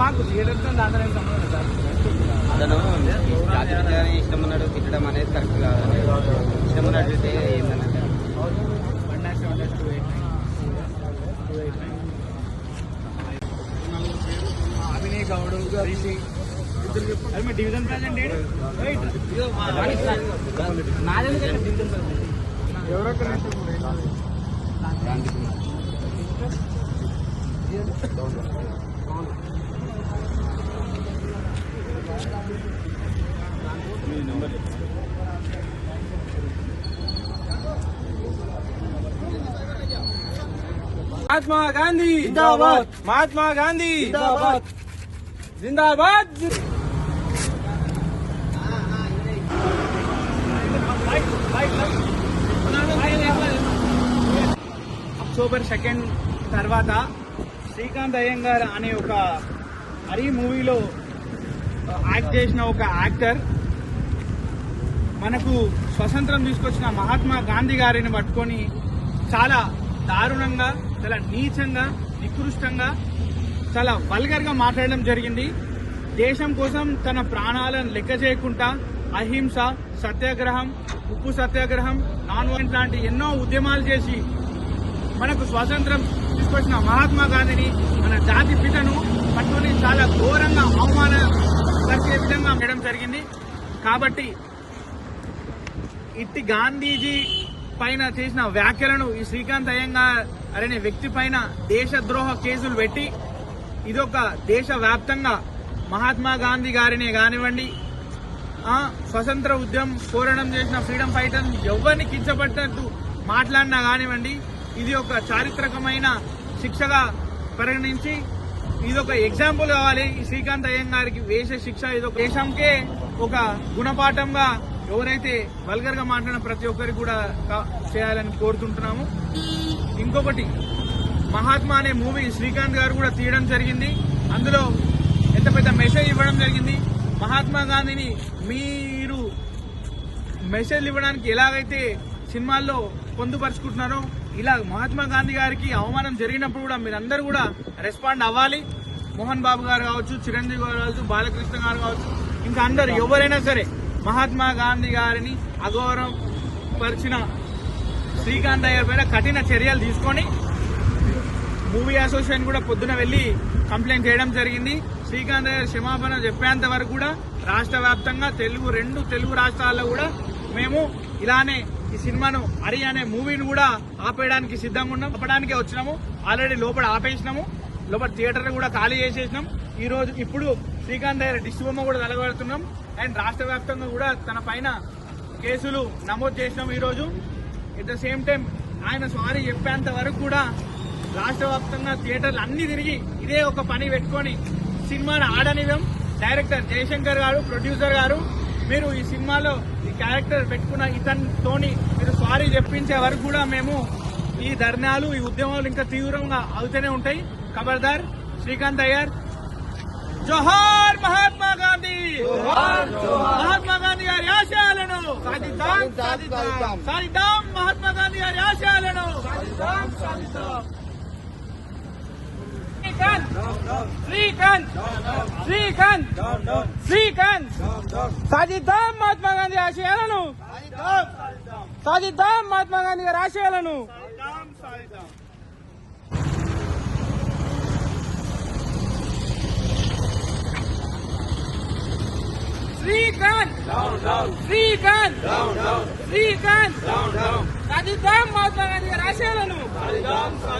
మాకు థియేటర్తో ఏం సంబంధం సార్. అతను జాతి ఇష్టం ఉన్నాడు తిట్టడం అనేది కరెక్ట్ కాదు ఇష్టం ఉన్నట్టు ఏంటంటే one dash one dash two eight nine two eight nine Abhinay Goud Rishi అది మీ డివిజన్ ప్రెసిడెంట్ ఏడు? రైట్. ఇదిగో మా వాణిజ్య నాదెందుకంటే డివిజన్ ప్రెసిడెంట్ ఎవరొక్కరు మహాత్మా గాంధీ జిందాబాద్. మహాత్మా గాంధీ జిందాబాద్. జిందాబాద్ అక్టోబర్ సెకండ్ తర్వాత శ్రీకాంత్ అయ్యంగార్ అనే ఒక హరి మూవీలో యాక్ట్ చేసిన ఒక యాక్టర్. మనకు స్వతంత్రం తీసుకొచ్చిన మహాత్మా గాంధీ గారిని పట్టుకొని చాలా దారుణంగా చాలా నీచంగా నికృష్టంగా చాలా వల్గర్గా మాట్లాడడం జరిగింది. దేశం కోసం తన ప్రాణాలను లెక్క చేయకుండా అహింస సత్యాగ్రహం ఉప్పు సత్యాగ్రహం నాన్ వైలెంట్ లాంటి ఎన్నో ఉద్యమాలు చేసి మనకు స్వాతంత్రం తీసుకొచ్చిన మహాత్మా గాంధీని మన జాతి పితను పట్టుకొని చాలా ఘోరంగా అవమానపరిచే విధంగా చేయడం జరిగింది. కాబట్టి ఇట్టి గాంధీజీ పైన చేసిన వ్యాఖ్యలను ఈ శ్రీకాంత్ అయ్యంగార్ అనే వ్యక్తి పైన దేశద్రోహ కేసులు పెట్టి ఇదొక దేశ వ్యాప్తంగా మహాత్మా గాంధీ గారినే కానివ్వండి స్వతంత్ర ఉద్యమం పోరాటం చేసిన ఫ్రీడమ్ ఫైటర్ ఎవరిని కించబడ్డట్టు మాట్లాడినా కానివ్వండి ఇది ఒక చారిత్రకమైన శిక్షగా పరిగణించి ఇది ఒక ఎగ్జాంపుల్ కావాలి శ్రీకాంత్ శ్రీకాంత్ అయ్యంగారికి వేసే శిక్ష ఇది ఒక దేశంకే ఒక గుణపాఠంగా ఎవరైతే వల్గర్గా మాట్లాడిన ప్రతి ఒక్కరికి కూడా చేయాలని కోరుతుంటున్నాము. ఇంకొకటి మహాత్మా అనే మూవీ శ్రీకాంత్ గారు కూడా తీయడం జరిగింది. అందులో ఎంత పెద్ద మెసేజ్ ఇవ్వడం జరిగింది. మహాత్మా గాంధీని మీరు మెసేజ్ ఇవ్వడానికి ఎలాగైతే సినిమాల్లో పొందుపరుచుకుంటున్నారో ఇలా మహాత్మా గాంధీ గారికి అవమానం జరిగినప్పుడు కూడా మీరందరూ కూడా రెస్పాండ్ అవ్వాలి. మోహన్ బాబు గారు కావచ్చు చిరంజీవి గారు కావచ్చు బాలకృష్ణ గారు కావచ్చు ఇంకా అందరు ఎవరైనా సరే మహాత్మా గాంధీ గారిని అగౌరవం పరిచిన శ్రీకాంత్ అయ్యర్ పైన కఠిన చర్యలు తీసుకొని మూవీ అసోసియేషన్ కూడా పొద్దున వెళ్ళి కంప్లైంట్ చేయడం జరిగింది. శ్రీకాంత్ అయ్యర్ క్షమాపణ చెప్పేంత వరకు కూడా రాష్ట్ర వ్యాప్తంగా తెలుగు రెండు తెలుగు రాష్ట్రాల్లో కూడా మేము ఇలానే ఈ సినిమాను హరి అనే మూవీని కూడా ఆపేయడానికి సిద్ధంగా ఉన్నాం. ఆపడానికే వచ్చినాము. ఆల్రెడీ లోపల ఆపేసినాము. లోపల థియేటర్ కూడా ఖాళీ చేసేసినాం. ఈ రోజు ఇప్పుడు శ్రీకాంత్ గారి దిష్టి కూడా తలగడుతున్నాం. అండ్ రాష్ట్ర వ్యాప్తంగా కూడా తన పైన కేసులు నమోదు చేసినాం ఈరోజు రోజు. ఎట్ ద సేమ్ టైం ఆయన సారీ చెప్పేంత వరకు కూడా రాష్ట్ర వ్యాప్తంగా థియేటర్లు అన్ని తిరిగి ఇదే ఒక పని పెట్టుకొని సినిమాను ఆడనివ్వం. డైరెక్టర్ జయశంకర్ గారు ప్రొడ్యూసర్ గారు మీరు ఈ సినిమాలో క్యారెక్టర్ పెట్టుకున్న ఇతనితోని మీరు సారీ చెప్పించే వరకు కూడా మేము ఈ ధర్నాలు ఈ ఉద్యమాలు ఇంకా తీవ్రంగా అవుతూనే ఉంటాయి. ఖబర్దార్ శ్రీకాంత్ అయ్యర్. జోహార్ మహాత్మా గాంధీ! మహాత్మా గాంధీ గారి ఆశయాలను! సాధిద్దాం సాధిద్దాం సాధిద్దాం. మహాత్మా గాంధీ గారి ఆశయాలను! శ్రీకాంత్ శ్రీకాంత్ శ్రీకాంత్ సాధిద్దాం మహాత్మా గాంధీ ఆశయాలను సాధిద్దాం మహాత్మా గాంధీ గారి ఆశయాలను శ్రీకాంత్ శ్రీకాంత్ శ్రీకాంత్ సాధిద్దాం మహాత్మా గాంధీ గారి ఆశయాలను వీళ్ళందరూ